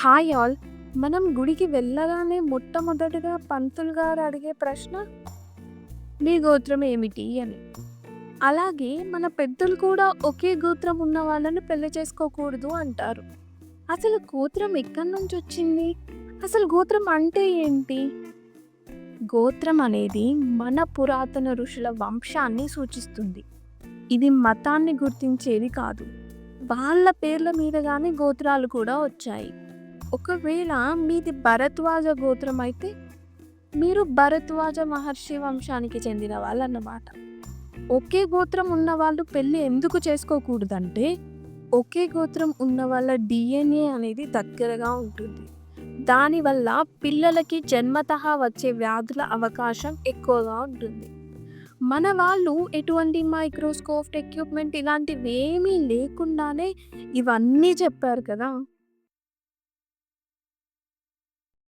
Hi all. మనం గుడికి వెళ్ళగానే మొట్టమొదటిగా పంతులు గారు అడిగే ప్రశ్న? మీ గోత్రం ఏమిటి అని. అలాగే మన పెద్దలు కూడా ఒకే గోత్రం ఉన్న వాళ్ళని పెళ్ళి చేసుకోకూడదు అంటారు. అసలు గోత్రం ఎక్కడి నుంచి వచ్చింది? అసలు గోత్రం అంటే ఏంటి? గోత్రం అనేది మన పురాతన ఋషుల వంశాన్ని సూచిస్తుంది. ఇది మతాన్ని గుర్తించేది కాదు. వాళ్ళ పేర్ల మీదగానే గోత్రాలు కూడా వచ్చాయి. ఒకవేళ మీది భరద్వాజ గోత్రం అయితే మీరు భరద్వాజ మహర్షి వంశానికి చెందిన వాళ్ళు అన్నమాట ఒకే గోత్రం ఉన్న వాళ్ళు పెళ్ళి ఎందుకు చేసుకోకూడదంటే ఒకే గోత్రం ఉన్న వాళ్ళ డిఎన్ఏ అనేది దగ్గరగా ఉంటుంది. దానివల్ల పిల్లలకి జన్మత వచ్చే వ్యాధుల అవకాశం ఎక్కువగా ఉంటుంది. మన వాళ్ళు ఎటువంటి మైక్రోస్కోప్ ఎక్విప్మెంట్ ఇలాంటివి ఏమీ లేకుండానే ఇవన్నీ చెప్పారు కదా.